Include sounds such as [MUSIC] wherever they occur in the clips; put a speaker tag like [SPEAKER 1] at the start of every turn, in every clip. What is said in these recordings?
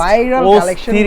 [SPEAKER 1] Viral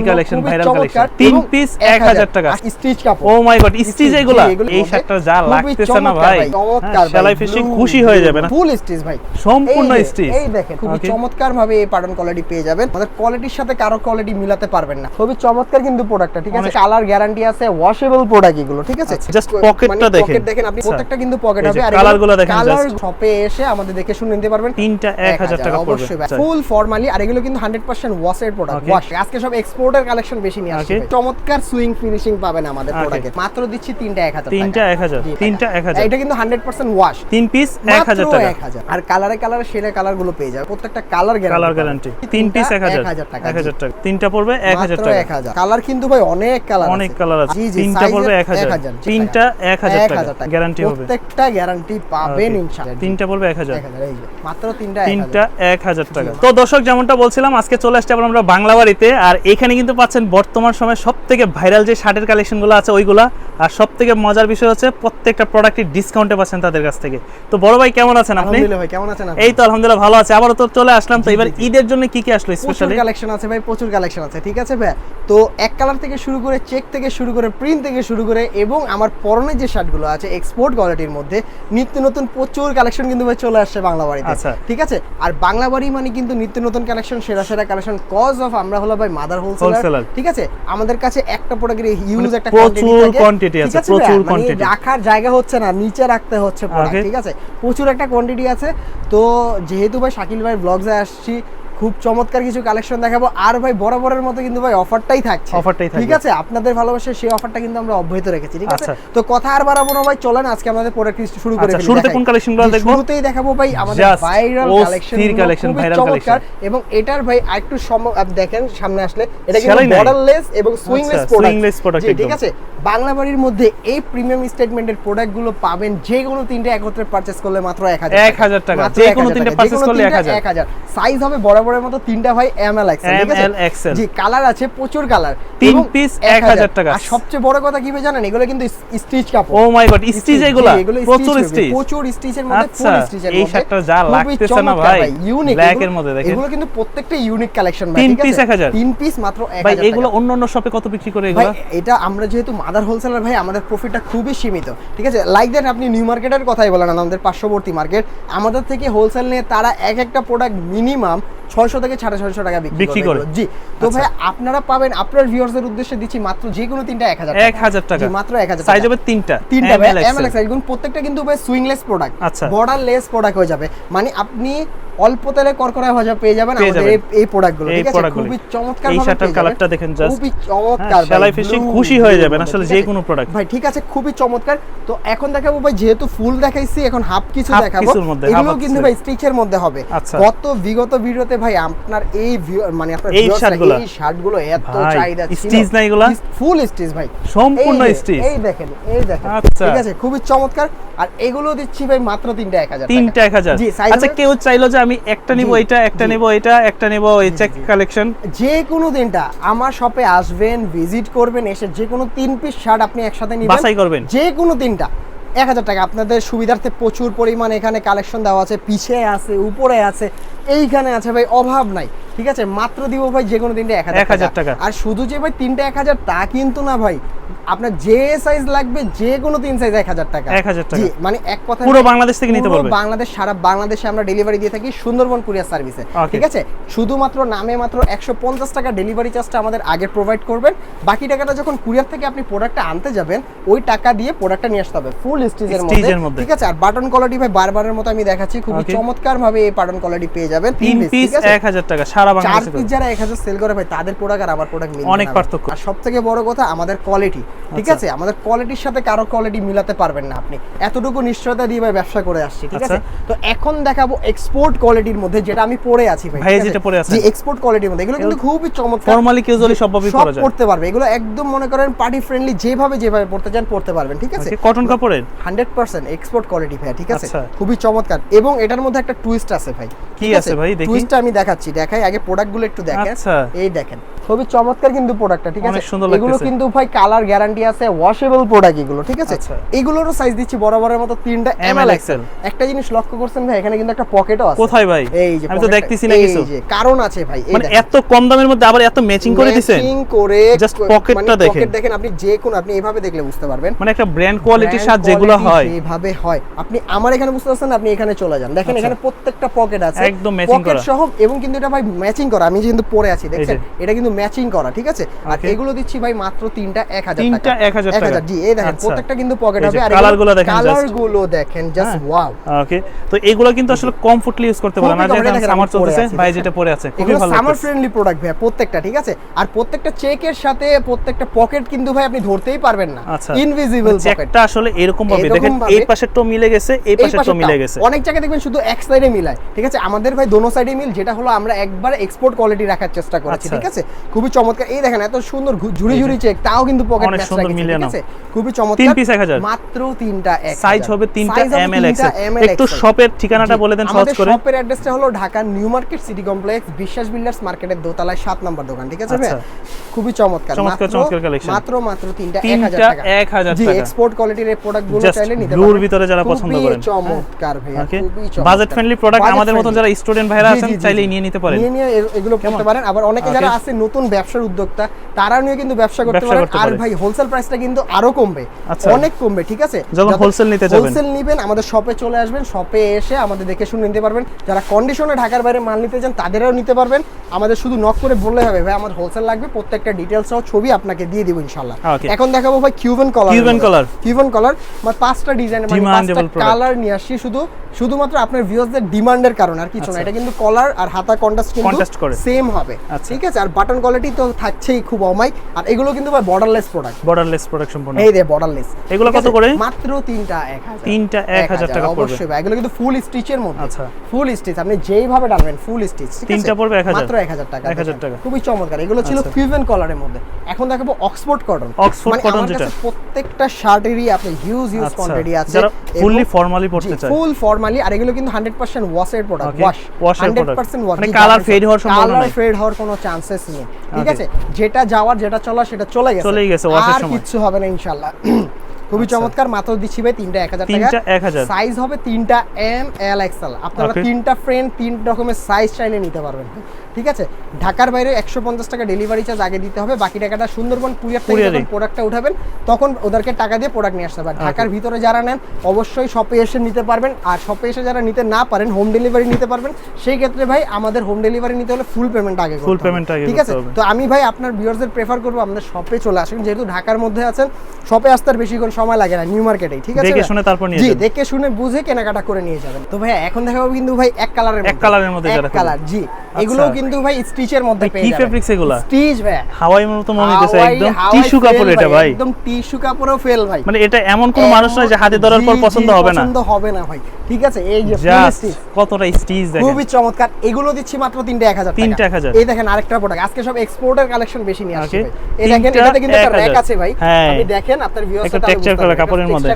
[SPEAKER 1] collection collection। তিন piece 1000 টাকা।
[SPEAKER 2] Stitch কাপড়।
[SPEAKER 1] ও মাই গড স্টিচ এগুলা এই শার্টটা যা
[SPEAKER 2] খুবই
[SPEAKER 1] লাগতেছে না
[SPEAKER 2] চমৎকার
[SPEAKER 1] ভাই। হ্যাঁ, সেলাই ফিসে খুশি হয়ে যাবে না?
[SPEAKER 2] ফুল স্টিচ ভাই।
[SPEAKER 1] সম্পূর্ণ স্টিচ
[SPEAKER 2] এই দেখেন খুবই চমৎকার ভাবে এই পাটন কোয়ালিটি পেয়ে যাবেন। আমাদের কোয়ালিটির সাথে কারও কোয়ালিটি মিলাতে পারবেন না। খুবই চমৎকার কিন্তু প্রোডাক্টটা ঠিক আছে? কালার গ্যারান্টি আছে ওয়াশেবল প্রোডাক্ট এগুলো ঠিক আছে?
[SPEAKER 1] আচ্ছা, just pocketটা দেখেন।
[SPEAKER 2] পকেট দেখেন। আপনি
[SPEAKER 1] আচ্ছা।
[SPEAKER 2] প্রত্যেকটা কিন্তু পকেট
[SPEAKER 1] এই
[SPEAKER 2] হবে আর
[SPEAKER 1] colour দেখেন
[SPEAKER 2] কালার। শপে এসে আমাদের দেখে শুনে নিতে পারবেন।
[SPEAKER 1] তিনটা 1000 টাকা পড়বে।
[SPEAKER 2] অবশ্যই
[SPEAKER 1] আচ্ছা।
[SPEAKER 2] ফুল ফর্মালি আর এগুলো কিন্তু 100% ওয়াশের প্রোডাক্ট আজকে সব এক্সপোর্টের কালেকশন বেশি নিয়ে আসছে। চমৎকার সুইং ফিনিশিং পাবেন আমাদের প্রোডাক্টে মাত্র দিচ্ছি তিনটা 1000
[SPEAKER 1] তিনটা 1000
[SPEAKER 2] জি,
[SPEAKER 1] তিনটা 1000
[SPEAKER 2] এটা কিন্তু 100% ওয়াশ
[SPEAKER 1] তিন পিস 1000 টাকা।
[SPEAKER 2] 1000 আর কালারে কালারে সেরা কালারগুলো পেয়ে যাবে। প্রত্যেকটা কালার গ্যারান্টি
[SPEAKER 1] কালার গ্যারান্টি তিন পিস 1000
[SPEAKER 2] 1000 টাকা
[SPEAKER 1] 1000 টাকা। তিনটা পড়বে 1000 টাকা।
[SPEAKER 2] 1000 কালার কিন্তু ভাই অনেক কালার
[SPEAKER 1] অনেক কালার আছে। তিনটা পড়বে
[SPEAKER 2] এর
[SPEAKER 1] 1000
[SPEAKER 2] 1000
[SPEAKER 1] তিনটা 1000 টাকা। গ্যারান্টি হবে।
[SPEAKER 2] প্রত্যেকটা গ্যারান্টি পাবেন. ইনশাআল্লাহ।
[SPEAKER 1] তিনটা পড়বে 1000
[SPEAKER 2] 1000 এই যে মাত্র তিনটা
[SPEAKER 1] তিনটা
[SPEAKER 2] 1000
[SPEAKER 1] এক হাজার টাকা। তো দর্শক যেমনটা বলছিলাম আজকে চলে আসছে আবার আমরা বাংলা বাড়িতে আর এখানে কিন্তু পাচ্ছেন বর্তমান সময়ে সব থেকে ভাইরাল যে শার্টের কালেকশনগুলো আছে, ওইগুলা আর সব থেকে মজার বিষয় হচ্ছে প্রত্যেকটা প্রোডাক্টই ডিসকাউন্টে পাচ্ছেন তাদের কাছ থেকে। তো বড় ভাই কেমন আছেন আপনি?
[SPEAKER 2] ভাই কেমন আছেন
[SPEAKER 1] এই তো আলহামদুলিল্লাহ ভালো আছে। আবারও তো চলে আসলাম তো। এবার ঈদের জন্য কি কি আসলো স্পেশালি
[SPEAKER 2] কালেকশন আছে ভাই প্রচুর কালেকশন আছে ঠিক আছে ভাই? তো এক কালার থেকে শুরু করে চেক থেকে শুরু করে প্রিন্ট থেকে শুরু করে এবং আমার পরনের যে শার্টগুলো আছে এক্সপোর্ট কোয়ালিটির মধ্যে নিত্য নতুন প্রচুর কালেকশন কিন্তু ভাই চলে আসছে বাংলা বাড়িতে
[SPEAKER 1] আচ্ছা।
[SPEAKER 2] ঠিক আছে? আর বাংলা বাড়ি মানে কিন্তু নিত্য নতুন কালেকশন সেরা সেরা কালেকশন কজ অফ আমরা হলো ভাই মাদার। হোলসেলার ঠিক আছে? আমাদের কাছে একটা প্রোডাক্টের হিউজ
[SPEAKER 1] মানে
[SPEAKER 2] একটা quantity থাকে। ঠিক
[SPEAKER 1] আছে, প্রচুর কোয়ান্টিটি
[SPEAKER 2] রাখার জায়গা হচ্ছে না নিচে রাখতে হচ্ছে
[SPEAKER 1] পড়া
[SPEAKER 2] ঠিক আছে? প্রচুর একটা কোয়ান্টিটি আছে। তো যেহেতু ভাই শাকিল ভাই ব্লগসে আসছি খুব চমৎকার কিছু কালেকশন দেখাবো আর ভাই বরাবরের মতো কিন্তু ভাই অফারটাই থাকছে
[SPEAKER 1] অফারটাই থাকবে।
[SPEAKER 2] ঠিক আছে আপনাদের ভালোবাসা সেই অফারটা কিন্তু আমরা অব্যাহত রেখেছি ঠিক আছে
[SPEAKER 1] আচ্ছা।
[SPEAKER 2] তো কথা আর বাড়াবো না ভাই চলেন আজকে আমাদের প্রোডাক্ট শুরু করে
[SPEAKER 1] আচ্ছা,
[SPEAKER 2] ফেলি,
[SPEAKER 1] শুরুতে কোন
[SPEAKER 2] জি,
[SPEAKER 1] দেখব?
[SPEAKER 2] শুরুতেই দেখাবো ভাই আমাদের ভাইরাল কালেকশন
[SPEAKER 1] viral
[SPEAKER 2] চমৎকার
[SPEAKER 1] collection।
[SPEAKER 2] এবং এটার ভাই একটু সম দেখেন সামনে আসলে এটা কিন্তু বর্ডারলেস এবং সুইংলেস প্রোডাক্ট
[SPEAKER 1] product
[SPEAKER 2] ঠিক আছে বাংলা বাড়ির মধ্যে এই প্রিমিয়াম স্টেটমেন্টের প্রোডাক্টগুলো পাবেন যে কোনো তিনটে একত্রে পারচেজ করলে মাত্র 1000
[SPEAKER 1] 1000 টাকা। যে কোনো তিনটে
[SPEAKER 2] টাকা। কোনো
[SPEAKER 1] করলে
[SPEAKER 2] তিনটা
[SPEAKER 1] 1000
[SPEAKER 2] 1000 সাইজ হবে বরাবরের মতো তিনটা ভাই এম এল এক্সেল ঠিক আছে? জি কালার আছে প্রচুর কালার
[SPEAKER 1] তিন piece 1000 টাকা।
[SPEAKER 2] আর সবচেয়ে বড় কথা কি ভাই জানেন? এগুলো কিন্তু স্টিচ কাপড়।
[SPEAKER 1] ও মাই গড স্টিচ এগুলো? প্রচুর স্টিচ
[SPEAKER 2] প্রচুর স্টিচের মধ্যে
[SPEAKER 1] আচ্ছা,
[SPEAKER 2] ফুল স্টিচের
[SPEAKER 1] এই শার্টটা যা লাগতেছে না ভাই,
[SPEAKER 2] ইউনিক
[SPEAKER 1] black এর মধ্যে দেখেন।
[SPEAKER 2] এগুলো কিন্তু প্রত্যেকটা ইউনিক কালেকশন ভাই
[SPEAKER 1] তিন
[SPEAKER 2] ঠিক আছে?
[SPEAKER 1] 1000
[SPEAKER 2] তিন পিস মাত্র 1000
[SPEAKER 1] ভাই এগুলো অন্য অন্য শপে কত বিক্রি করে
[SPEAKER 2] ভাই
[SPEAKER 1] এগুলো
[SPEAKER 2] এটা আমরা যেহেতু মাদার হোলসেলার ভাই আমাদের প্রফিটটা খুবই সীমিত ঠিক আছে? লাইক দ্যাট আপনি নিউ মার্কেটের কথাই বলেন আমাদের পার্শ্ববর্তী মার্কেট আমাদের থেকে হোলসেল নিয়ে তারা এক একটা প্রোডাক্ট মিনিমাম ছয়শো থেকে সাড়ে ছয়শো টাকা
[SPEAKER 1] বিক্রি করে।
[SPEAKER 2] জি। তো
[SPEAKER 1] আচ্ছা।
[SPEAKER 2] ভাই আপনারা পাবেন আপনার ভিউয়ার্সদের উদ্দেশ্যে দিচ্ছি মাত্র যে কোনো তিনটা এক হাজার
[SPEAKER 1] এক হাজার টাকা।
[SPEAKER 2] মাত্র এক হাজার
[SPEAKER 1] সাইজ হবে তিনটা।
[SPEAKER 2] তিনটা ভাই এমএলএক্স প্রত্যেকটা কিন্তু ভাই সুইংলেস প্রোডাক্ট
[SPEAKER 1] আচ্ছা।
[SPEAKER 2] বর্ডারলেস প্রোডাক্ট হয়ে যাবে। মানে আপনি অল্প তেলে করকরা ভাজা পেয়ে যাবেন আমাদের এই- প্রোডাক্টগুলো ঠিক আছে? খুবই চমৎকার
[SPEAKER 1] এই
[SPEAKER 2] যাবেন।
[SPEAKER 1] কালারটা দেখেন just।
[SPEAKER 2] খুবই চমৎকার
[SPEAKER 1] হ্যাঁ, সেলাই
[SPEAKER 2] blue,
[SPEAKER 1] খুশি হয়ে যাবেন আসলে যে কোনো প্রোডাক্ট
[SPEAKER 2] ভাই ঠিক আছে খুবই চমৎকার। তো এখন দেখাবো ভাই যেহেতু ফুল দেখাইছি এখন হাফ কিছু দেখাবো। এগুলো কিন্তু ভাই স্টিচের মধ্যে হবে।
[SPEAKER 1] আচ্ছা।
[SPEAKER 2] গত বিগত ভিডিওতে ভাই আপনার এই মানে আপনার
[SPEAKER 1] এই শার্টগুলা?
[SPEAKER 2] এই শার্টগুলো এত চাহিদা
[SPEAKER 1] stitch না এগুলা?
[SPEAKER 2] ফুল স্টিচ ভাই।
[SPEAKER 1] সম্পূর্ণ
[SPEAKER 2] এই এই দেখেন এই দেখেন।
[SPEAKER 1] আচ্ছা।
[SPEAKER 2] ঠিক আছে? খুবই চমৎকার। আর এগুলো দিচ্ছি ভাই মাত্র তিনটা এক হাজার
[SPEAKER 1] তিনটা এক হাজার।
[SPEAKER 2] জি
[SPEAKER 1] আচ্ছা কেউ চাইলো যে আমি একটা নিব এটা একটা নিব এটা একটা নিব এই চেক কালেকশন
[SPEAKER 2] যে কোনো দিনটা আমার শপে আসবেন ভিজিট করবেন এসে যে কোনো তিন পিস শার্ট আপনি একসাথে নিবেন।
[SPEAKER 1] বাছাই করবেন।
[SPEAKER 2] যে কোনো তিনটা এক হাজার টাকা। আপনাদের সুবিধার্থে প্রচুর পরিমাণ এখানে কালেকশন দেওয়া আছে। পিছিয়ে আছে উপরে আছে। এইখানে আছে ভাই অভাব নাই। ঠিক আছে? মাত্র দিব ভাই যে কোনো তিনটা এক হাজার
[SPEAKER 1] টাকা।
[SPEAKER 2] আর শুধু যে ভাই তিনটা এক হাজার তা কিন্তু না ভাই। আপনার যে সাইজ লাগবে যে কোনো তিন সাইজ এক হাজার টাকা।
[SPEAKER 1] 1000 টাকা।
[SPEAKER 2] মানে এক কথা
[SPEAKER 1] পুরো বাংলাদেশ থেকে নিতে পারবে।
[SPEAKER 2] বাংলাদেশ সারা বাংলাদেশে আমরা ডেলিভারি দিয়ে থাকি সুন্দরবন কুরিয়ার সার্ভিসে ঠিক আছে? শুধুমাত্র নামে মাত্র একশো পঞ্চাশ টাকা ডেলিভারি চার্জটা আমাদের আগে প্রোভাইড করবেন। বাকি টাকাটা যখন কুরিয়ার থেকে আপনি প্রোডাক্টটা আনতে যাবেন ওই টাকা দিয়ে প্রোডাক্টটা নিয়ে আসতে হবে। ফুল
[SPEAKER 1] এর মধ্যে।
[SPEAKER 2] ঠিক আছে? আর বাটন কোয়ালিটি ভাই বারবারের মতো আমি দেখাচ্ছি। খুবই চমৎকার ভাবে এই বাটন কোয়ালিটি পেয়ে যাবেন
[SPEAKER 1] তিন পিস
[SPEAKER 2] ঠিক আছে?
[SPEAKER 1] এক হাজার টাকা সারা
[SPEAKER 2] চার পিস যারা এক হাজার সেল করে ভাই তাদের প্রোডাক্ট আর আমার প্রোডাক্ট মিলবে
[SPEAKER 1] অনেক পার্থক্য।
[SPEAKER 2] আর সব থেকে বড় কথা আমাদের কোয়ালিটি ঠিক
[SPEAKER 1] আচ্ছা।
[SPEAKER 2] আছে? আমাদের কোয়ালিটির সাথে কারও কোয়ালিটি মিলাতে পারবেন না আপনি। এতটুকু নিশ্চয়তা দিয়ে ভাই ব্যবসা করে আসছি ঠিক আছে?
[SPEAKER 1] আচ্ছা।
[SPEAKER 2] তো এখন দেখাবো এক্সপোর্ট কোয়ালিটির মধ্যে যেটা আমি পরে আছি ভাই
[SPEAKER 1] ভাই, যেটা পরে আছেন।
[SPEAKER 2] জি এক্সপোর্ট কোয়ালিটির মধ্যে এগুলো কিন্তু খুবই চমৎকার।
[SPEAKER 1] ফর্মালি ক্যাজুয়ালি সবভাবেই পরা যায়।
[SPEAKER 2] পড়তে পারবে এগুলো একদম মনে করেন পার্টি ফ্রেন্ডলি যেভাবে যেভাবে পড়তে চান পড়তে পারবেন ঠিক আছে?
[SPEAKER 1] কটন কাপড়ের?
[SPEAKER 2] হান্ড্রেড পার্সেন্ট এক্সপোর্ট কোয়ালিটি ভাই ঠিক আছে?
[SPEAKER 1] আচ্ছা।
[SPEAKER 2] খুবই চমৎকার। এবং এটার মধ্যে একটা টুইস্ট আছে ভাই
[SPEAKER 1] কি
[SPEAKER 2] ঠিক
[SPEAKER 1] আছে ভাই, দেখি।
[SPEAKER 2] টুইস্টটা আমি দেখাচ্ছি দেখাই আগে প্রোডাক্টগুলো একটু দেখেন
[SPEAKER 1] আচ্ছা।
[SPEAKER 2] এই দেখেন খুবই চমৎকার কিন্তু প্রোডাক্টটা ঠিক আছে? এগুলো কিন্তু ভাই কালার গ্যারান্টি আছে ওয়াশেবল প্রোডাক্ট এগুলো ঠিক আছে?
[SPEAKER 1] আচ্ছা।
[SPEAKER 2] এগুলোরও সাইজ দিচ্ছি বরাবরের মতো তিনটা
[SPEAKER 1] ML
[SPEAKER 2] এমএল
[SPEAKER 1] XL
[SPEAKER 2] এক্সেল একটা জিনিস লক্ষ্য করছেন ভাই এখানে কিন্তু একটা পকেটও আছে।
[SPEAKER 1] কোথায় ভাই?
[SPEAKER 2] এই যে
[SPEAKER 1] আমি তো দেখতেছি না
[SPEAKER 2] এই
[SPEAKER 1] কিছু।
[SPEAKER 2] যে কারণ আছে ভাই
[SPEAKER 1] মানে। এত কম দামের মধ্যে আবার এত ম্যাচিং করে দিছেন?
[SPEAKER 2] Matching করে ক-
[SPEAKER 1] pocket-টা
[SPEAKER 2] মানে
[SPEAKER 1] দেখেন।
[SPEAKER 2] pocket দেখেন। আপনি যে কোন আপনি এভাবে দেখলে বুঝতে পারবেন।
[SPEAKER 1] মানে একটা ব্র্যান্ড কোয়ালিটির সাথে যেগুলো হয়।
[SPEAKER 2] যেভাবে হয়। আপনি আমার এখানে বুঝতে পারছেন আপনি এখানে চলে যান। দেখেন
[SPEAKER 1] আচ্ছা।
[SPEAKER 2] এখানে প্রত্যেকটা পকেট আছে।
[SPEAKER 1] একদম matching
[SPEAKER 2] পকেট সহ এবং কিন্তু এটা ভাই ম্যাচিং করা। আমি কিন্তু পরে আছি
[SPEAKER 1] দেখেন
[SPEAKER 2] এটা কিন্তু ম্যাচিং করা ঠিক আছে? আর এগুলো দিচ্ছি ভাই মাত্র তিনটা এক হাজার
[SPEAKER 1] তিনটা
[SPEAKER 2] টাকা।
[SPEAKER 1] 1000 টাকা।
[SPEAKER 2] জি এই দেখেন
[SPEAKER 1] আচ্ছা।
[SPEAKER 2] প্রত্যেকটা কিন্তু পকেট হবে আর
[SPEAKER 1] colour গুলো দেখেন।
[SPEAKER 2] কালারগুলো দেখেন জাস্ট। ওয়াও
[SPEAKER 1] ওকে তো এগুলো কিন্তু আসলে কমফোর্টলি ইউজ করতে পারেন আর যেখানে সামার চলতেছে ভাই যেটা পরে আছে খুবই ভালো
[SPEAKER 2] সামার ফ্রেন্ডলি প্রোডাক্ট ভাই প্রত্যেকটা ঠিক আছে? আর প্রত্যেকটা চেকের সাথে প্রত্যেকটা পকেট কিন্তু ভাই আপনি ধরতেই পারবেন না।
[SPEAKER 1] আচ্ছা।
[SPEAKER 2] ইনভিজিবল পকেট
[SPEAKER 1] চেকটা আসলে এরকম ভাবে দেখেন
[SPEAKER 2] ভাবে-
[SPEAKER 1] পাশে পাশেরটাও মিলে গেছে এই পাশে
[SPEAKER 2] পাশেরটা।
[SPEAKER 1] মিলে গেছে।
[SPEAKER 2] অনেক জায়গায় দেখবেন শুধু এক সাইডে মিলায় ঠিক আছে? আমাদের ভাই দোনো সাইডে মিল যেটা হলো আমরা একবার এক্সপোর্ট কোয়ালিটি রাখার চেষ্টা করেছি
[SPEAKER 1] আচ্ছা।
[SPEAKER 2] ঠিক আছে? খুবই চমৎকার। এই দেখেন এত সুন্দর ঝুড়ি ঝুড়ি চেক তাও কিন্তু পকেট ম্যাচ
[SPEAKER 1] সুন্দর মিলিয়ে নাও।
[SPEAKER 2] খুবই চমৎকার
[SPEAKER 1] তিন piece 1000
[SPEAKER 2] মাত্র তিনটা এক
[SPEAKER 1] সাইজ হবে তিনটা এম এল এক্সেল একটু
[SPEAKER 2] শপের
[SPEAKER 1] ঠিকানাটা বলে দেন সহজ করে।
[SPEAKER 2] শপের অ্যাড্রেসটা হলো Dhaka new market city complex Biswas builders মার্কেটের দোতলায় সাত নম্বর দোকান ঠিক আছে ভাই?
[SPEAKER 1] আচ্ছা।
[SPEAKER 2] খুবই চমৎকার
[SPEAKER 1] চমৎকার, চমৎকার collection।
[SPEAKER 2] মাত্র মাত্র তিনটা এক
[SPEAKER 1] তিনটা
[SPEAKER 2] হাজার টাকা
[SPEAKER 1] 1000
[SPEAKER 2] জি
[SPEAKER 1] টাকা।
[SPEAKER 2] এক্সপোর্ট কোয়ালিটির এই
[SPEAKER 1] প্রোডাক্টগুলো
[SPEAKER 2] চাইলে নিতে পারেন।
[SPEAKER 1] ভিতরে যারা পছন্দ
[SPEAKER 2] খুবই
[SPEAKER 1] করেন।
[SPEAKER 2] চমৎকার ভাইয়া
[SPEAKER 1] ওকে।
[SPEAKER 2] খুবই চমৎকার।
[SPEAKER 1] বাজেট ফ্রেন্ডলি প্রোডাক্ট আমাদের মতন যারা স্টুডেন্ট ভাইরা আছেন চাইলে নিয়ে নিতে পারেন।
[SPEAKER 2] নিয়ে নিয়ে এগুলো
[SPEAKER 1] কেমন?
[SPEAKER 2] পারেন। আবার অনেকে যারা আছে নতুন ব্যবসার উদ্যোক্তা তারা নিয়ে কিন্তু ব্যবসা করতে পারেন আর ভাই হোলসেল প্রাইসটা কিন্তু আরও কমবে
[SPEAKER 1] আচ্ছা।
[SPEAKER 2] অনেক কমবে ঠিক আছে
[SPEAKER 1] যখন wholesale নিতে যাবেন।
[SPEAKER 2] হোলসেল নিবেন আমাদের শপে চলে আসবেন শপে এসে আমাদের দেখে শুনে নিতে পারবেন যারা কন্ডিশনে ঢাকার বাইরে মাল নিতে চান তাদেরও নিতে পারবেন আমাদের শুধু নক করে বললে হবে ভাই আমার হোলসেল লাগবে প্রত্যেকটা ডিটেলস সহ ছবি আপনাকে দিয়ে দিব ইনশাল্লাহ
[SPEAKER 1] Okay.
[SPEAKER 2] এখন দেখাবো ভাই Cuban collar
[SPEAKER 1] Cuban color।
[SPEAKER 2] Cuban collar মানে পাঁচটা ডিজাইন মানে পাঁচটা কালার নিয়ে আসছি শুধু শুধুমাত্র আপনার ভিউয়ার্সদের ডিমান্ডের কারণে আর কিছু না
[SPEAKER 1] আচ্ছা।
[SPEAKER 2] এটা কিন্তু কলার আর হাতা কন্ট্রাস্ট কিন্তু সেম হবে
[SPEAKER 1] আচ্ছা।
[SPEAKER 2] ঠিক আছে আর বাটন কোয়ালিটি তো থাকছেই খুব অমাই আর এগুলো কিন্তু ভাই বর্ডারলেস প্রোডাক্ট
[SPEAKER 1] বর্ডারলেস প্রোডাকশন পণ্য
[SPEAKER 2] এই রে বর্ডারলেস
[SPEAKER 1] এগুলো কত করে?
[SPEAKER 2] মাত্র তিনটা এক হাজার।
[SPEAKER 1] তিনটা 1000 টাকা পড়বে।
[SPEAKER 2] অবশ্যই ভাই। এগুলো কিন্তু ফুল স্টিচের মধ্যে।
[SPEAKER 1] আচ্ছা।
[SPEAKER 2] ফুল স্টিচ আপনি যেইভাবে ডালবেন ফুল স্টিচ
[SPEAKER 1] তিনটা পড়বে 1000
[SPEAKER 2] মাত্র এক হাজার টাকা।
[SPEAKER 1] 1000 টাকা।
[SPEAKER 2] খুবই চমৎকার। এগুলো ছিল
[SPEAKER 1] আচ্ছা।
[SPEAKER 2] কিউবেন কলারের মধ্যে। এখন দেখাবো অক্সফোর্ড কটন
[SPEAKER 1] Oxford cotton যেটা।
[SPEAKER 2] প্রত্যেকটা শার্টেরই আপনি হিউজ হিউজ
[SPEAKER 1] আচ্ছা।
[SPEAKER 2] কোয়ান্টিটি আছে।
[SPEAKER 1] ফুললি ফর্মালি পড়তে চায়।
[SPEAKER 2] ফুল ফর্মালি আর এগুলো কিন্তু 100% ওয়াশের প্রোডাক্ট ওয়াশ
[SPEAKER 1] এর product।
[SPEAKER 2] 100% ওয়াশ
[SPEAKER 1] মানে colour fade হওয়ার সম্ভাবনা
[SPEAKER 2] কালার ফেড হওয়ার কোনো চান্সেস নেই। ঠিক আছে? যেটা যাওয়ার যেটা চলা সেটা চলে গেছে।
[SPEAKER 1] চলে গেছে
[SPEAKER 2] আর কিছু হবে না ইনশাআল্লাহ খুবই
[SPEAKER 1] আচ্ছা।
[SPEAKER 2] চমৎকার। মাত্র দিচ্ছি ভাই তিনটা এক হাজার টাকা।
[SPEAKER 1] তিনটা 1000
[SPEAKER 2] সাইজ হবে তিনটা এম এল এক্সেল আপনারা তিনটা ফ্রেন্ড তিন রকমের সাইজ চাইলে নিতে পারবেন। ঠিক আছে? ঢাকার বাইরে একশো পঞ্চাশ টাকা ডেলিভারি চার্জ আগে দিতে হবে। বাকি টাকাটা সুন্দরবন কুরিয়ার থেকে যখন প্রোডাক্টটা উঠাবেন তখন ওদেরকে টাকা দিয়ে প্রোডাক্ট নিয়ে আসতে হবে। ঢাকার ভিতরে যারা নেন অবশ্যই শপে এসে নিতে পারবেন। আর শপে এসে যারা নিতে না পারেন হোম ডেলিভারি নিতে পারবেন। সেই ক্ষেত্রে ভাই আমাদের হোম ডেলিভারি নিতে হলে ফুল পেমেন্ট আগে ফুল
[SPEAKER 1] পেমেন্ট আগে
[SPEAKER 2] ঠিক আছে? তো আমি ভাই আপনার ভিউয়ারদের প্রেফার করব আমাদের শপে চলে আসুন। যেহেতু ঢাকার মধ্যে আছেন শপে আসতে আর বেশিক্ষণ সময় লাগে না নিউ মার্কেটেই ঠিক আছে
[SPEAKER 1] দেখে শুনে তারপর নিয়ে
[SPEAKER 2] জি। দেখে শুনে বুঝে কেনাকাটা করে নিয়ে যাবেন। তো ভাই এখন দেখাবো কিন্তু ভাই এক কালারের
[SPEAKER 1] এক colour-এর মধ্যে যারা
[SPEAKER 2] কালার জি। এগুলো কিন্তু ভাই স্টিচের মধ্যে পেয়ে
[SPEAKER 1] কি
[SPEAKER 2] যাবেন।
[SPEAKER 1] fabrics এগুলা?
[SPEAKER 2] স্টিচ ভাই
[SPEAKER 1] হাওয়াই মতো মনে
[SPEAKER 2] হাওয়াই-
[SPEAKER 1] একদম টিস্যু কাপড় এটা ভাই।
[SPEAKER 2] একদম টিস্যু কাপড়ও ফেল ভাই।
[SPEAKER 1] মানে এটা এমন কোন মানুষ নয় যে হাতে ধরার পর পছন্দ হবে না।
[SPEAKER 2] পছন্দ হবে না ভাই। ঠিক আছে এই যে
[SPEAKER 1] কতটা স্টিচ দেখেন।
[SPEAKER 2] খুবই চমৎকার। এগুলো দিচ্ছি মাত্র তিনটে এক হাজার
[SPEAKER 1] তিনটে
[SPEAKER 2] টাকা।
[SPEAKER 1] 1000
[SPEAKER 2] এই দেখেন আরেকটা প্রোডাক্ট আজকে সব এক্সপোর্টের কালেকশন বেশি নিয়ে আসছে এই দেখেন এটাতে কিন্তু একটা র‍্যাক আছে ভাই।
[SPEAKER 1] হ্যাঁ।
[SPEAKER 2] আপনি দেখেন আপনার ভিউয়ার্স
[SPEAKER 1] texture করা কাপড়ের মধ্যে।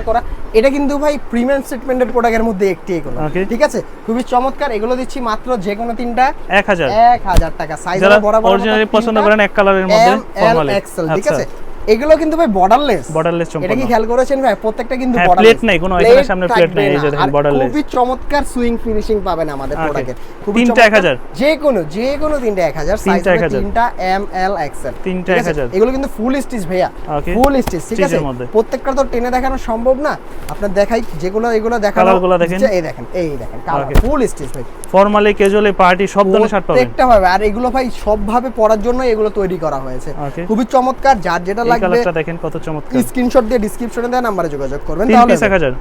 [SPEAKER 2] এটা কিন্তু ভাই প্রিমিয়াম সেগমেন্টের প্রোডাক্টের মধ্যে একটি এগুলো। ঠিক আছে? খুবই চমৎকার। এগুলো দিচ্ছি মাত্র যে কোনো তিনটা।
[SPEAKER 1] এক হাজার।
[SPEAKER 2] এক হাজার টাকা। সাইজ
[SPEAKER 1] যারা অরিজিনালি পছন্দ করেন এক কালারের মধ্যে ফর্মালি
[SPEAKER 2] এক্সেল ঠিক আছে? এগুলো কিন্তু ভাই বর্ডারলেস
[SPEAKER 1] বর্ডারলেস
[SPEAKER 2] এটা কি খেয়াল করেছেন ভাই? প্রত্যেকটা কিন্তু
[SPEAKER 1] হ্যাঁ,
[SPEAKER 2] borderless।
[SPEAKER 1] plate নাই, কোনো এখানে সামনে
[SPEAKER 2] থাকবে
[SPEAKER 1] নাই, এই যে দেখেন borderless।
[SPEAKER 2] খুবই চমৎকার সুইং ফিনিশিং পাবেন আমাদের
[SPEAKER 1] Okay.
[SPEAKER 2] প্রোডাক্টের
[SPEAKER 1] তিনটা 1000
[SPEAKER 2] যে কোনো যে কোনো তিনটা 1000 সাইজ
[SPEAKER 1] তিনটা 1000
[SPEAKER 2] তিনটা এম এল এক্সেল
[SPEAKER 1] তিনটা 1000
[SPEAKER 2] এগুলো কিন্তু ফুল স্টিচ ভাইয়া। ফুল স্টিচ ঠিক আছে। প্রত্যেকটা তো টেনে দেখানো সম্ভব না। আপনার দেখাই যেগুলো এগুলো দেখানো
[SPEAKER 1] Colour গুলো দেখেন।
[SPEAKER 2] এই দেখেন এই দেখেন কালার ফুল স্টিচ ভাই।
[SPEAKER 1] ফর্মালি ক্যাজুয়ালি পার্টি সব ধরনের শার্ট পাবেন।
[SPEAKER 2] প্রত্যেকটা ভাবে আর এগুলো ভাই সব ভাবে পরার জন্য এগুলো তৈরি করা হয়েছে। খুবই চমৎকার। যার যেটা লাগবে
[SPEAKER 1] কালারটা দেখেন কত চমৎকার।
[SPEAKER 2] স্ক্রিনশট দিয়ে ডেসক্রিপশনে দেওয়া নম্বরে যোগাযোগ করবেন তাহলে
[SPEAKER 1] পিস এক হাজার।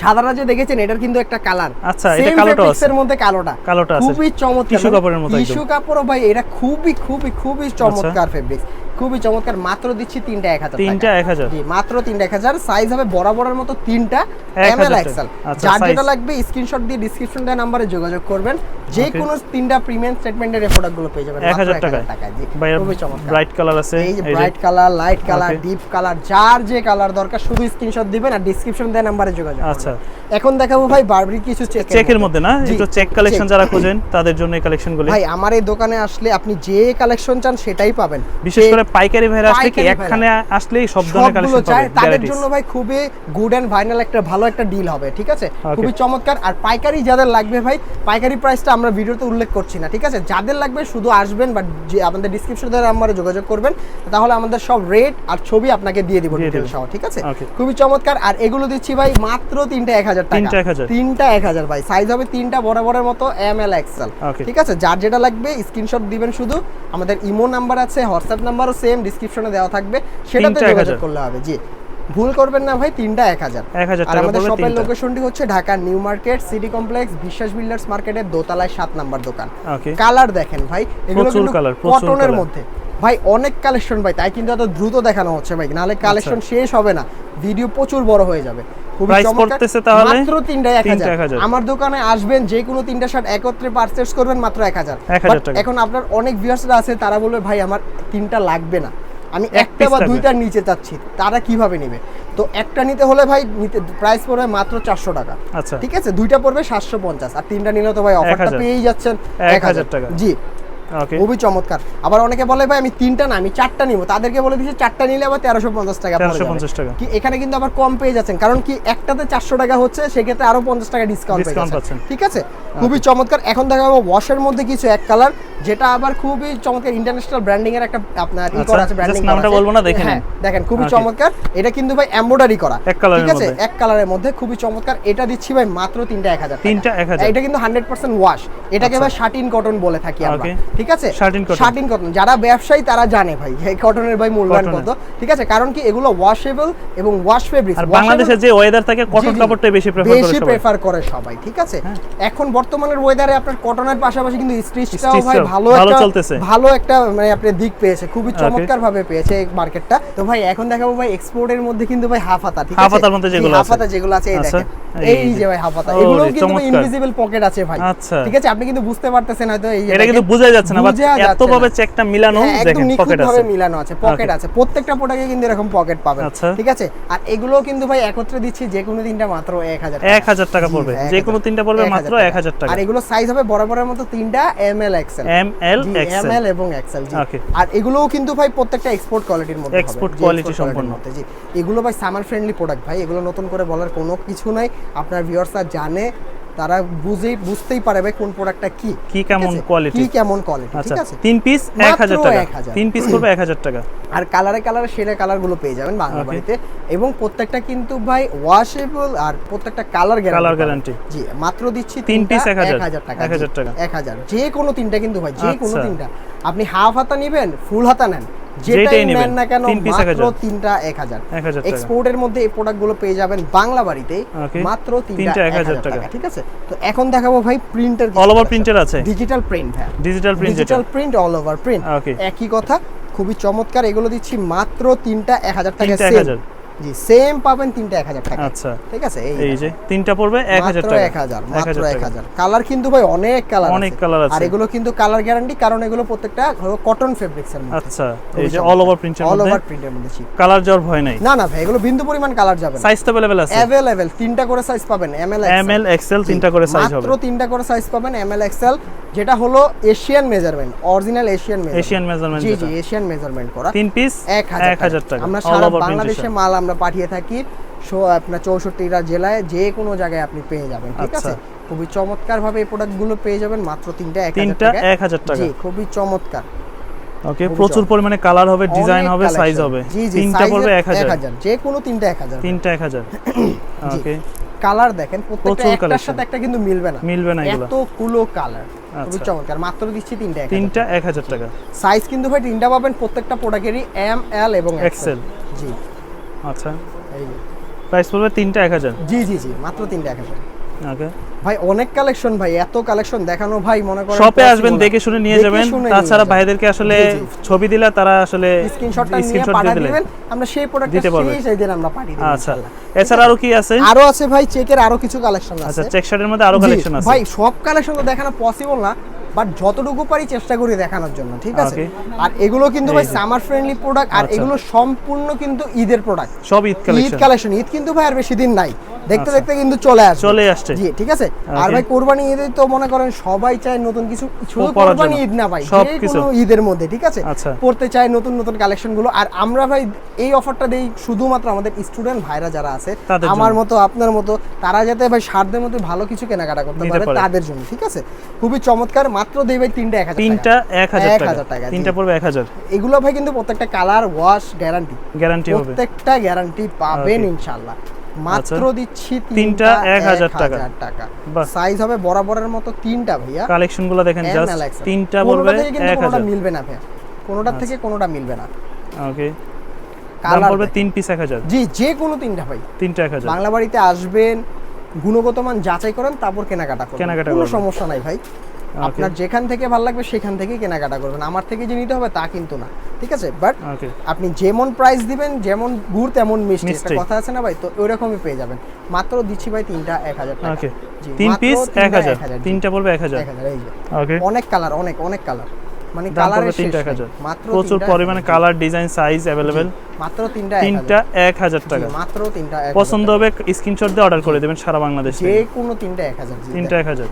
[SPEAKER 2] সাদারা যে দেখেছেন এটার কিন্তু একটা কালার
[SPEAKER 1] আচ্ছা, এটা কালোটা আছে।
[SPEAKER 2] এর মধ্যে কালোটা
[SPEAKER 1] কালোটা আছে।
[SPEAKER 2] খুবই চমৎকার।
[SPEAKER 1] টিস্যু কাপড়ের মতো।
[SPEAKER 2] টিস্যু কাপড় ভাই এটা খুবই খুবই খুবই চমৎকার ফেব্রিক খুবই চমৎকার মাত্র দিচ্ছি তিনটা এক হাজার
[SPEAKER 1] তিনটা এক হাজার।
[SPEAKER 2] মাত্র তিনটা এক হাজার। সাইজ হবে বরাবরের মতো তিনটা এম এল এক্সেল
[SPEAKER 1] আচ্ছা,
[SPEAKER 2] যার যেটা লাগবে স্ক্রিনশট দিয়ে ডিসক্রিপশন দেওয়া নাম্বারে যোগাযোগ করবেন। যে. কোনো তিনটা প্রিমিয়াম স্টেটমেন্টের এই প্রোডাক্টগুলো পেয়ে যাবেন।
[SPEAKER 1] এক হাজার
[SPEAKER 2] 1000
[SPEAKER 1] টাকায়।
[SPEAKER 2] খুবই চমৎকার।
[SPEAKER 1] ব্রাইট কালার আছে।
[SPEAKER 2] এই যে bright colour light
[SPEAKER 1] colour
[SPEAKER 2] deep colour যার যে কালার দরকার শুধু স্ক্রিনশট দিবেন আর ডিসক্রিপশন দেওয়া নাম্বারে যোগাযোগ
[SPEAKER 1] আচ্ছা।
[SPEAKER 2] এখন দেখাবো ভাই বারবি কিছু চেক
[SPEAKER 1] চেকের মধ্যে। না? একটু চেক কালেকশন যারা খোঁজেন তাদের জন্য এই কালেকশনগুলি
[SPEAKER 2] ভাই আমার এই দোকানে আসলে আপনি যে কালেকশন চান সেটাই পাবেন।
[SPEAKER 1] বিশেষ
[SPEAKER 2] যে-
[SPEAKER 1] করে পাইকারি ভাইরা আসলে কি একখানে আসলেই সব ধরনের কালেকশন
[SPEAKER 2] তাদের জন্য ভাই খুবই গুড এন্ড ফাইনাল একটা ভালো একটা ডিল হবে ঠিক আছে? খুবই চমৎকার। আর পাইকারি যাদের লাগবে ভাই পাইকারি প্রাইসটা আমরা ভিডিওতে উল্লেখ করছি না ঠিক আছে? যাদের লাগবে শুধু আসবেন বা যে আমাদের ডিসক্রিপশন নাম্বারে যোগাযোগ করবেন তাহলে আমাদের সব রেট আর ছবি আপনাকে দিয়ে দিব ডিটেল সহ ঠিক আছে? খুবই চমৎকার। আর এগুলো দিচ্ছি ভাই মাত্র তিনটা এক হাজার টাকা।
[SPEAKER 1] তিনটা 1000
[SPEAKER 2] এক হাজার ভাই। সাইজ হবে তিনটা বরাবরের মতো এম এল এক্সেল. ঠিক আছে? যার যেটা লাগবে স্ক্রিনশট দিবেন শুধু। আমাদের ইমো নাম্বার আছে হোয়াটসঅ্যাপ নাম্বারও সেম ডিসক্রিপশনে দেওয়া থাকবে সেটাতে যোগাযোগ। করলে হবে। জি। ভুল করবেন না ভাই তিনটা এক হাজার।
[SPEAKER 1] 1000
[SPEAKER 2] আর আমাদের শপের লোকেশনটি হচ্ছে Dhaka new market city complex Biswas builders মার্কেটের দোতলায় সাত নাম্বার দোকান। কালার দেখেন ভাই এগুলো কিন্তু কটনের মধ্যে। ভাই অনেক কালেকশন ভাই তাই কিন্তু এত দ্রুত দেখানো হচ্ছে ভাই। নাহলে কালেকশন শেষ হবে না। ভিডিও প্রচুর বড় হয়ে যাবে। খুবই
[SPEAKER 1] Price
[SPEAKER 2] চমৎকার। মাত্র তিনটা এক হাজার। আমার দোকানে আসবেন যে কোনো তিনটা শার্ট একত্রে পারচেস করবেন মাত্র এক হাজার।
[SPEAKER 1] 1000
[SPEAKER 2] But
[SPEAKER 1] টাকা।
[SPEAKER 2] এখন আপনার অনেক ভিউয়ার্সরা আছে তারা বলবে ভাই আমার তিনটা লাগবে না। আমি একটা বা দুইটার নিচে চাচ্ছি তারা কীভাবে নেবে? তো একটা নিতে হলে ভাই নিতে প্রাইস পড়বে মাত্র চারশো টাকা।
[SPEAKER 1] আচ্ছা।
[SPEAKER 2] ঠিক আছে? দুইটা পড়বে সাতশো পঞ্চাশ। আর তিনটা নিলে তো ভাই অফারটা পেয়েই যাচ্ছেন
[SPEAKER 1] এক হাজার টাকা।
[SPEAKER 2] জি। খুবই চমৎকার। আবার অনেকে বলে ভাই আমি তিনটা না আমি চারটা নিবো। তাদেরকে বলে দিচ্ছি চারটা নিলে আবার তেরোশো পঞ্চাশ টাকা পড়ে যাবে।
[SPEAKER 1] 1350 টাকা।
[SPEAKER 2] কি এখানে কিন্তু আবার কম পেয়ে যাচ্ছেন। কারণ কি একটাতে চারশো টাকা হচ্ছে সেক্ষেত্রে আরও পঞ্চাশ টাকা ডিসকাউন্ট
[SPEAKER 1] পাচ্ছেন।
[SPEAKER 2] ঠিক আছে? খুবই চমৎকার। এখন দেখা যাব ওয়াশের মধ্যে কিছু এক কালার যেটা আবার খুবই চমৎকার ইন্টারন্যাশনাল ব্র্যান্ডিং এর একটা আপনার ই
[SPEAKER 1] আচ্ছা,
[SPEAKER 2] করা আছে ব্র্যান্ডিং
[SPEAKER 1] নামটা বলব না, দেখে
[SPEAKER 2] হ্যাঁ দেখেন খুবই চমৎকার। এটা কিন্তু ভাই এমব্রয়ডারি করা। ঠিক আছে? এক কালারের মধ্যে খুবই চমৎকার। এটা দিচ্ছি ভাই মাত্র তিনটা এক হাজার টাকা।
[SPEAKER 1] তিনটা 1000
[SPEAKER 2] এটা কিন্তু হান্ড্রেড পার্সেন্ট ওয়াশ এটাকে
[SPEAKER 1] আচ্ছা।
[SPEAKER 2] ভাই শাটিন কটন বলে থাকি আমরা. ঠিক আছে। শাটিন কটন যারা ব্যবসায়ী তারা জানে ভাই এই কটনের ভাই মূল্যায়ন কত। ঠিক আছে? কারণ কি এগুলো ওয়াশেবল এবং ওয়াশ ফেব্রিক
[SPEAKER 1] আর বাংলাদেশে যে ওয়েদার থাকে কটন কাপড়টাই বেশি প্রেফার করে
[SPEAKER 2] বেশি প্রেফার করে সবাই ঠিক আছে? এখন বর্তমানের ওয়েদারে আপনার কটনের পাশাপাশি কিন্তু স্টিচটাও ভাই ভালো একটা
[SPEAKER 1] চলতেছে।
[SPEAKER 2] ভালো একটা মানে আপনি দিক পেয়েছে খুবই চমৎকার ভাবে পেয়েছে এই মার্কেটটা তো ভাই এখন দেখাবো ভাই এক্সপোর্টের মধ্যে কিন্তু ভাই হাফ হাতা ঠিক আছে?
[SPEAKER 1] হাফ হাতার মধ্যে যেগুলো
[SPEAKER 2] হাফ
[SPEAKER 1] আছে।
[SPEAKER 2] হাতা যেগুলো আছে এই
[SPEAKER 1] আচ্ছা,
[SPEAKER 2] দেখেন।
[SPEAKER 1] এই যে।
[SPEAKER 2] ভাই হাফ হাতা এগুলো কিন্তু। ইনভিজিবল পকেট আছে ভাই।
[SPEAKER 1] আচ্ছা।
[SPEAKER 2] ঠিক আছে? আপনি কিন্তু বুঝতে পারতেছেন হয়তো এই
[SPEAKER 1] এটা কিন্তু বোঝাই যাচ্ছে না বাট এত ভাবে চেকটা মিলানো
[SPEAKER 2] হ্যাঁ,
[SPEAKER 1] দেখেন পকেট আছে।
[SPEAKER 2] মিলানো আছে পকেট আছে। প্রত্যেকটা প্রোডাক্টে কিন্তু এরকম পকেট পাবেন।
[SPEAKER 1] আচ্ছা।
[SPEAKER 2] ঠিক আছে? আর এগুলো কিন্তু ভাই একত্রে দিচ্ছি যে কোনো তিনটা মাত্র এক হাজার
[SPEAKER 1] এক হাজার টাকা পড়বে। যে কোনো তিনটা পড়বে মাত্র এক হাজার টাকা।
[SPEAKER 2] আর এগুলো সাইজ হবে বরাবরের মতো তিনটা M L
[SPEAKER 1] XL M
[SPEAKER 2] L
[SPEAKER 1] M
[SPEAKER 2] L এবং এক্সেল জি। আর এগুলোও কিন্তু ভাই প্রত্যেকটা এক্সপোর্ট কোয়ালিটির মধ্যে জি,
[SPEAKER 1] quality সম্পন্ন।
[SPEAKER 2] জি। এগুলো ভাই সামার ফ্রেন্ডলি প্রোডাক্ট ভাই। এগুলো নতুন করে বলার কোনো কিছু নাই। আপনার ভিউয়ার্সরা জানে তারা বুঝেই বুঝতেই পারে ভাই কোন প্রোডাক্টটা কি।
[SPEAKER 1] কি কেমন quality?
[SPEAKER 2] কি কেমন কোয়ালিটি
[SPEAKER 1] আচ্ছা
[SPEAKER 2] ঠিক আছে?
[SPEAKER 1] তিন পিস এক
[SPEAKER 2] মাত্র
[SPEAKER 1] হাজার টাকা। তিন পিস করবে [CLEARS THROAT] এক হাজার টাকা।
[SPEAKER 2] আর কালারে কালারে সেরা কালারগুলো পেয়ে যাবেন বাংলা বাড়িতে। এবং প্রত্যেকটা কিন্তু ভাই ওয়াশেবল আর প্রত্যেকটা কালার গ্যারান্টি
[SPEAKER 1] Colour guarantee।
[SPEAKER 2] জি মাত্র দিচ্ছি
[SPEAKER 1] তিন পিস 1000
[SPEAKER 2] 1000 টাকা।
[SPEAKER 1] 1000 টাকা।
[SPEAKER 2] 1000 যে কোনো তিনটা কিন্তু ভাই যে কোনো
[SPEAKER 1] আচ্ছা।
[SPEAKER 2] তিনটা। আপনি হাফ হাতা নেবেন ফুল হাতা নেন।
[SPEAKER 1] যেটাই
[SPEAKER 2] নেন না কেন মাত্র
[SPEAKER 1] 1000
[SPEAKER 2] তিনটা 1000
[SPEAKER 1] 1000
[SPEAKER 2] এক্সপোর্টের মধ্যে এই প্রোডাক্টগুলো পেয়ে যাবেন বাংলা বাড়িতে মাত্র তিনটা
[SPEAKER 1] 1000
[SPEAKER 2] 1000
[SPEAKER 1] টাকা।
[SPEAKER 2] ঠিক আছে? তো এখন দেখাবো ভাই প্রিন্টার
[SPEAKER 1] অল ওভার প্রিন্টার আছে?
[SPEAKER 2] ডিজিটাল প্রিন্ট হ্যাঁ
[SPEAKER 1] digital
[SPEAKER 2] print digital print all over
[SPEAKER 1] print
[SPEAKER 2] একই কথা খুবই চমৎকার এগুলো দিচ্ছি মাত্র তিনটা এক হাজার টাকা
[SPEAKER 1] 1000
[SPEAKER 2] জি সেম পাবেন তিনটা এক হাজার টাকা
[SPEAKER 1] আচ্ছা
[SPEAKER 2] ঠিক আছে
[SPEAKER 1] এই যে তিনটা পড়বে এক হাজার
[SPEAKER 2] মাত্র
[SPEAKER 1] টাকা
[SPEAKER 2] এক হাজার
[SPEAKER 1] এক
[SPEAKER 2] মাত্র
[SPEAKER 1] হাজার
[SPEAKER 2] এক
[SPEAKER 1] টাকা
[SPEAKER 2] হাজার কালার কিন্তু ভাই অনেক কালার
[SPEAKER 1] অনেক colour আছে।
[SPEAKER 2] আর এগুলো কিন্তু কালার গ্যারান্টি কারণ এগুলো প্রত্যেকটা কটন ফেব্রিক্স এর মধ্যে
[SPEAKER 1] আচ্ছা এই যে অল ওভার প্রিন্টের
[SPEAKER 2] অল
[SPEAKER 1] মধ্যে
[SPEAKER 2] ওভার প্রিন্টের মধ্যে ছিল
[SPEAKER 1] কালার যাওয়ার ভয় নাই
[SPEAKER 2] না না ভাই এগুলো বিন্দু পরিমাণ কালার যাবে না
[SPEAKER 1] সাইজ তো अवेलेबल আছে
[SPEAKER 2] অ্যাভেলেবেল তিনটা করে সাইজ পাবেন M L
[SPEAKER 1] M L XL তিনটা করে সাইজ হবে
[SPEAKER 2] মাত্র তিনটা করে সাইজ পাবেন এম এল এক্সেল যেটা হলো Asian measurement original Asian measurement
[SPEAKER 1] Asian measurement
[SPEAKER 2] জি
[SPEAKER 1] যেটা
[SPEAKER 2] জি এশিয়ান মেজারমেন্ট করা
[SPEAKER 1] তিন পিস
[SPEAKER 2] এক হাজার
[SPEAKER 1] এক হাজার টাকা
[SPEAKER 2] আমরা
[SPEAKER 1] অল
[SPEAKER 2] সারা
[SPEAKER 1] ওভার
[SPEAKER 2] বাংলাদেশে মাল আমরা পাঠিয়ে থাকি। সো আপনার চৌষট্টিটা জেলায় যে কোনো জায়গায় আপনি পেয়ে যাবেন ঠিক
[SPEAKER 1] আচ্ছা।
[SPEAKER 2] আছে? খুবই চমৎকার ভাবে এই প্রোডাক্টগুলো পেয়ে যাবেন মাত্র তিনটা এক হাজার
[SPEAKER 1] তিনটা এক হাজার টাকা।
[SPEAKER 2] জি খুবই চমৎকার।
[SPEAKER 1] ওকে প্রচুর পরিমাণে কালার হবে ডিজাইন হবে সাইজ হবে। তিনটা পড়বে
[SPEAKER 2] এর
[SPEAKER 1] এক হাজার।
[SPEAKER 2] যে কোনো তিনটা এক হাজার।
[SPEAKER 1] তিনটা এক হাজার। [COUGHS]
[SPEAKER 2] জি।
[SPEAKER 1] ওকে
[SPEAKER 2] কালার দেখেন প্রত্যেকটা একটার সাথে একটা কিন্তু মিলবে না।
[SPEAKER 1] মিলবে না এগুলো।
[SPEAKER 2] এতগুলো কালার খুবই
[SPEAKER 1] আচ্ছা।
[SPEAKER 2] চমৎকার। মাত্র দিচ্ছি তিনটা।
[SPEAKER 1] তিনটা এক হাজার টাকা।
[SPEAKER 2] সাইজ কিন্তু ভাই তিনটা পাবেন প্রত্যেকটা প্রোডাক্টেরই এম এল এবং এক্সেল জি।
[SPEAKER 1] আচ্ছা।
[SPEAKER 2] এই
[SPEAKER 1] প্রাইস পড়বে তিনটা এক হাজার?
[SPEAKER 2] জি জি জি মাত্র তিনটা এক হাজার।
[SPEAKER 1] ওকে
[SPEAKER 2] ভাই অনেক কালেকশন ভাই এত কালেকশন দেখানো ভাই মনে করেন
[SPEAKER 1] শপে আসবেন দেখে শুনে নিয়ে যাবেন। তাছাড়া ভাইদেরকে আসলে। ছবি দিলে তারা আসলে
[SPEAKER 2] স্ক্রিনশটটা নিয়ে পাঠিয়ে দিবেন। আমরা সেই প্রোডাক্টটা। সেই সাইজের আমরা পাঠিয়ে দেব
[SPEAKER 1] আচ্ছা। এছাড়া আরও কি আছে?
[SPEAKER 2] আরও আছে ভাই চেকের আরও কিছু কালেকশন আছে
[SPEAKER 1] আচ্ছা চেক শার্টের মধ্যে
[SPEAKER 2] আরও
[SPEAKER 1] কালেকশন আছে।
[SPEAKER 2] ভাই সব কালেকশন তো দেখানো পসিবল না। বাট যতটুকু পারি চেষ্টা করি দেখানোর জন্য ঠিক আছে? আর এগুলো কিন্তু ভাই সামার ফ্রেন্ডলি প্রোডাক্ট আর
[SPEAKER 1] আচ্ছা।
[SPEAKER 2] এগুলো সম্পূর্ণ কিন্তু ঈদের প্রোডাক্ট
[SPEAKER 1] সব ঈদ
[SPEAKER 2] ঈদ
[SPEAKER 1] কালেকশন
[SPEAKER 2] কালেকশন ঈদ কিন্তু ভাই আর বেশি দিন নাই। দেখতে
[SPEAKER 1] আচ্ছা।
[SPEAKER 2] দেখতে কিন্তু চলে
[SPEAKER 1] চলে আসছে।
[SPEAKER 2] জি ঠিক আছে? আর ভাই কোরবানি ঈদে তো মনে করেন সবাই চায় নতুন কিছু শুধু কোরবানি ঈদ না ভাই যে। কোনো ঈদের মধ্যে ঠিক আছে?
[SPEAKER 1] আচ্ছা।
[SPEAKER 2] পড়তে চায় নতুন নতুন কালেকশনগুলো। আর আমরা ভাই এই অফারটা দেই শুধুমাত্র আমাদের স্টুডেন্ট ভাইরা যারা আছে আমার মতো আপনার মতো তারা যাতে ভাই সাধ্যের মধ্যে ভালো কিছু কেনাকাটা করতে পারে। তাদের জন্য ঠিক আছে? খুবই চমৎকার। মাত্র দেই ভাই তিনটা এক হাজার
[SPEAKER 1] তিনটা এক হাজার টাকা। তিনটা পড়বে এক হাজার।
[SPEAKER 2] এগুলো ভাই কিন্তু প্রত্যেকটা কালার ওয়াশ গ্যারান্টি
[SPEAKER 1] গ্যারান্টি হবে।
[SPEAKER 2] প্রত্যেকটা গ্যারান্টি পাবেন
[SPEAKER 1] Okay.
[SPEAKER 2] ইনশাআল্লাহ। মাত্র
[SPEAKER 1] আচ্ছা।
[SPEAKER 2] দিচ্ছি
[SPEAKER 1] তিনটা এক হাজার টাকা।
[SPEAKER 2] টাকা। সাইজ হবে বরাবরের মতো তিনটা ভাইয়া।
[SPEAKER 1] কালেকশনগুলো দেখেন। তিনটা বলবে এক হাজার।
[SPEAKER 2] মিলবে না ভাইয়া। থেকে কোনোটা মিলবে না।
[SPEAKER 1] ওকে
[SPEAKER 2] কালার
[SPEAKER 1] পড়বে তিন পিস এক হাজার।
[SPEAKER 2] জি যে কোনো তিনটা ভাই।
[SPEAKER 1] তিনটা এক হাজার।
[SPEAKER 2] বাংলা বাড়িতে আসবেন গুণগত মান যাচাই করেন তারপর কেনাকাটা করবেন।
[SPEAKER 1] কেনাকাটা
[SPEAKER 2] কোনো সমস্যা নাই ভাই। আপনার যেখান থেকে ভালো লাগবে সেখান থেকেই কেনাকাটা করবেন। আমার থেকে যে নিতে হবে তা কিন্তু না। ঠিক আছে? বাট আপনি যেমন প্রাইস দিবেন যেমন গুড় তেমন মিষ্টি। একটা কথা আছে না ভাই? তো ওইরকমই পেয়ে যাবেন। মাত্র দিচ্ছি ভাই তিনটা এক হাজার টাকা।
[SPEAKER 1] ওকে তিন পিস এক হাজার।
[SPEAKER 2] 1000,
[SPEAKER 1] তিনটা পড়বে এক হাজার।
[SPEAKER 2] অনেক কালার অনেক অনেক কালার মানে কালারের
[SPEAKER 1] পড়বে তিনটা এক হাজার।
[SPEAKER 2] মাত্র
[SPEAKER 1] প্রচুর পরিমাণে কালার ডিজাইন সাইজ অ্যাভেলেবেল
[SPEAKER 2] মাত্র তিনটা
[SPEAKER 1] তিনটা এক হাজার টাকা।
[SPEAKER 2] মাত্র তিনটা
[SPEAKER 1] পছন্দ হবে স্ক্রিনশট দিয়ে অর্ডার করে দেবেন সারা বাংলাদেশ।
[SPEAKER 2] যে কোনো তিনটা এক হাজার।
[SPEAKER 1] তিনটা এক হাজার।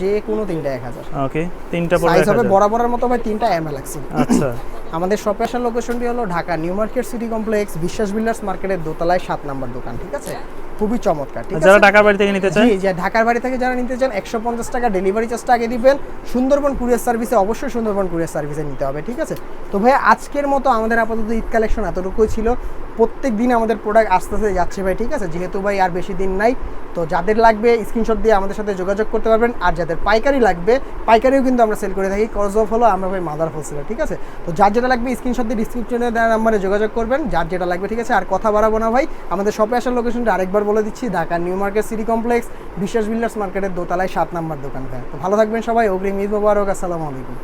[SPEAKER 2] যে কোনো তিনটা এক হাজার।
[SPEAKER 1] ওকে তিনটা
[SPEAKER 2] সাইজ হবে বরাবরের মতো ভাই তিনটা এম এল
[SPEAKER 1] আচ্ছা।
[SPEAKER 2] আমাদের শপে আসার লোকেশনটি হলো Dhaka new market city complex Biswas builders মার্কেটের দোতলায় সাত নাম্বার দোকান ঠিক আছে? খুবই চমৎকার ঠিক
[SPEAKER 1] যারা
[SPEAKER 2] আছে?
[SPEAKER 1] ঢাকার বাড়ি থেকে নিতে
[SPEAKER 2] জি যে ঢাকার বাড়ি থেকে যারা নিতে চান একশো পঞ্চাশ টাকা ডেলিভারি চার্জটা আগে দিবেন। সুন্দরবন কুরিয়ার সার্ভিসে অবশ্যই সুন্দরবন কুরিয়ার সার্ভিসে নিতে হবে ঠিক আছে? তো ভাই আজকের মতো আমাদের আপাতত ঈদ কালেকশন এতটুকুই ছিল। প্রত্যেক দিন আমাদের প্রোডাক্ট আস্তে আস্তে যাচ্ছে ভাই ঠিক আছে? যেহেতু ভাই আর বেশি দিন নাই তো যাদের লাগবে স্ক্রিনশট দিয়ে আমাদের সাথে যোগাযোগ করতে পারবেন। আর যাদের পাইকারি লাগবে পাইকারিও কিন্তু আমরা সেল করে থাকি। কজ অফ হলো আমরা ভাই মাদার হোলসেলার ঠিক আছে? তো যার যেটা লাগবে স্ক্রিনশট দিয়ে ডিসক্রিপশনে দেওয়া নাম্বারে যোগাযোগ করবেন। যার যেটা লাগবে, ঠিক আছে? আর কথা বাড়াবো না ভাই। আমাদের শপে আসার লোকেশনটা আরেকবার বলে দিচ্ছি, Dhaka new market city complex, Biswas builders মার্কেটের দোতলায় সাত নাম্বার দোকান ভাই তো ভালো থাকবেন সবাই, অগ্রিম ঈদ মোবারক, আসসালামু আলাইকুম।